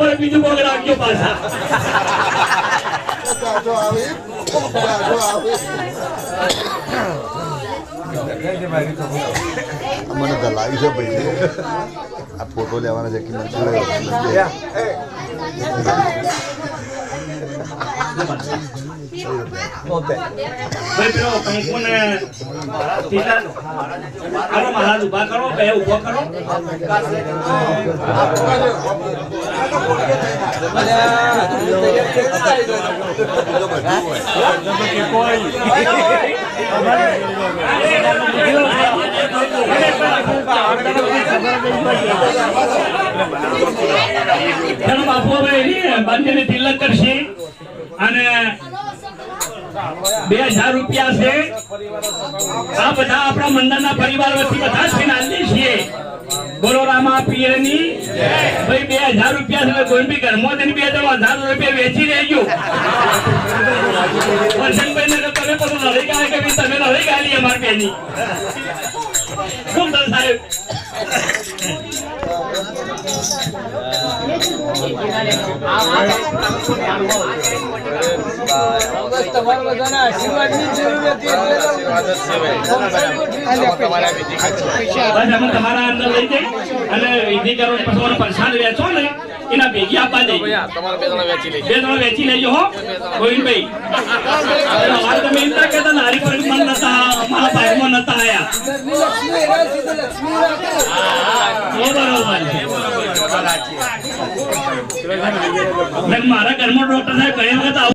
ફરક બીજું પગ રાખજો પાછા. મને તો લાવી છે ભાઈ. આ ફોટો લેવાના છે કે મહારાજ ઊભા કરો બે ઊભો કરો. હવે તિલક કરશે અને બે હજાર રૂપિયા છે આ બધા આપણા મંડળના પરિવાર વતી બધા જ નાંદી છીએ. બોલો રામા પીરની ભાઈ બે હજાર રૂપિયા તમે કોઈ બી ઘરમાં જઈને બે ત્રણ હજાર રૂપિયા વેચી લેજો વસંતભાઈ ને તમે બધું લડાઈ ગયા કે ભાઈ તમે લડાઈ ગાલી અમારી બેની. સુંદર સાહેબ? આ બધાના તમારા અંદર લઈ જઈ અને વિધિ કરો પછી મને વેચો ને એના ભેગી આપવા તમારે બે ત્રણ વેચી લેજો. હો ગોવિંદભાઈ. અમારે તમે એમ ના કહેતા નારી પર મન નતા અમારા ભાગમાં નતા આયા. બરોબર છે. મારા ઘરમાં ડોક્ટર સાહેબ કહ્યું વખત